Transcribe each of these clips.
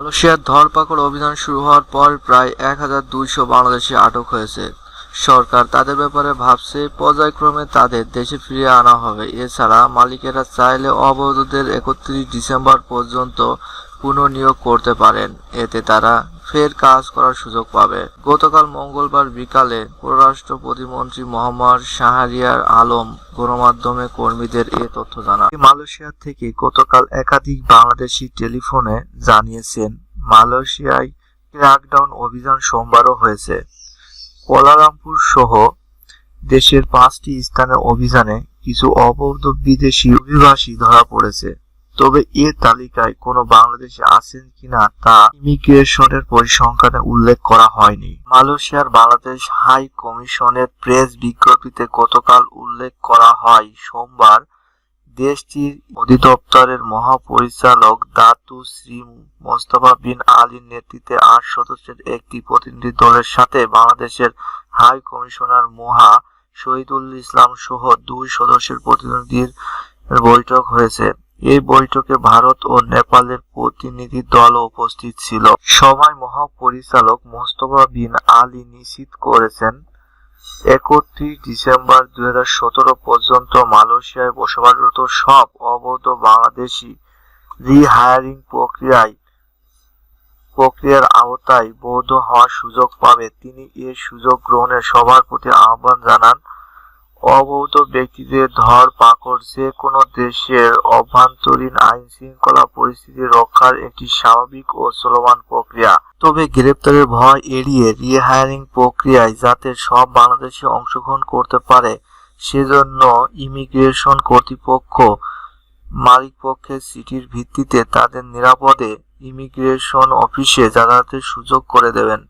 মালয়েশিয়ার ধরপাকড় অভিযান শুরু হওয়ার পর প্রায় এক হাজার দুইশো বাংলাদেশি আটক হয়েছে। সরকার তাদের ব্যাপারে ভাবছে, পর্যায়ক্রমে তাদের দেশে ফিরিয়ে আনা হবে। এছাড়া মালিকেরা চাইলে অবৈধদের একত্রিশ ডিসেম্বর পর্যন্ত পুনর্নিয়োগ করতে পারেন। এতে তারা ফের কাজ করার সুযোগ পাবে। গতকাল মঙ্গলবার বিকালে পররাষ্ট্র প্রতিমন্ত্রী মোহাম্মদ শাহরিয়ার আলম গণমাধ্যমে কর্মীদের এ তথ্য জানান। মালয়েশিয়া থেকে গতকাল একাধিক বাংলাদেশি টেলিফোনে জানিয়েছেন, মালয়েশিয়ায় ক্র্যাকডাউন অভিযান সোমবারও হয়েছে। কোলালামপুর সহ দেশের পাঁচটি স্থানে অভিযানে কিছু অবৈধ বিদেশি অভিবাসী ধরা পড়েছে। তবে এ তালিকায় কোনো বাংলাদেশি আছেন কিনা তা ইমিগ্রেশনের পরিসংখ্যানে উল্লেখ করা হয়নি। মালয়েশিয়ার বাংলাদেশ হাই কমিশনের প্রেস বিজ্ঞপ্তিতে গতকাল উল্লেখ করা হয়, সোমবার দেশটির অধিদপ্তরের মহাপরিচালক দাতু শ্রী মোস্তফা বিন আলীর নেতৃত্বে আট সদস্যের একটি প্রতিনিধি দলের সাথে বাংলাদেশের হাই কমিশনার মোহা শহীদুল ইসলাম সহ দুই সদস্যের প্রতিনিধির বৈঠক হয়েছে। এই বৈঠকে ভারত ও নেপালের প্রতিনিধি দলও উপস্থিত ছিল। সভায় মহাপরিচালক মোস্তফা বিন আলী নিশ্চিত করেছেন, একত্রিশ ডিসেম্বর দুই পর্যন্ত মালয়েশিয়ায় বসবাসরত সব অবৈধ বাংলাদেশি রিহায়ারিং প্রক্রিয়ায়, প্রক্রিয়ার আওতায় বৈধ হওয়ার সুযোগ পাবে। তিনি এ সুযোগ গ্রহণের সবার প্রতি আহ্বান জানান। অবৈধ ব্যক্তিদের ধর পাকড় যে কোনো দেশের অভ্যন্তরীণ আইন শৃঙ্খলা পরিস্থিতি রক্ষার একটি স্বাভাবিক ও চলমান প্রক্রিয়া। তবে গ্রেপ্তারের ভয় এড়িয়ে রিহায়ারিং প্রক্রিয়ায় যাতে সব বাংলাদেশি অংশগ্রহণ করতে পারে, সেজন্য ইমিগ্রেশন কর্তৃপক্ষ মালিকপক্ষের সিটির ভিত্তিতে তাদের নিরাপদে ইমিগ্রেশন অফিসে যাতায়াতের সুযোগ করে দেবেন।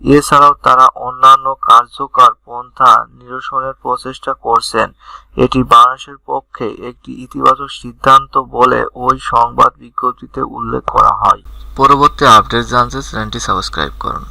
এছাড়াও তারা অন্যান্য কার্যকর পন্থা নিরসনের প্রচেষ্টা করছেন। এটি বাংলাদেশের পক্ষে একটি ইতিবাচক সিদ্ধান্ত বলে ওই সংবাদ বিজ্ঞপ্তিতে উল্লেখ করা হয়। পরবর্তী আপডেট জানতে চ্যানেলটি সাবস্ক্রাইব করুন।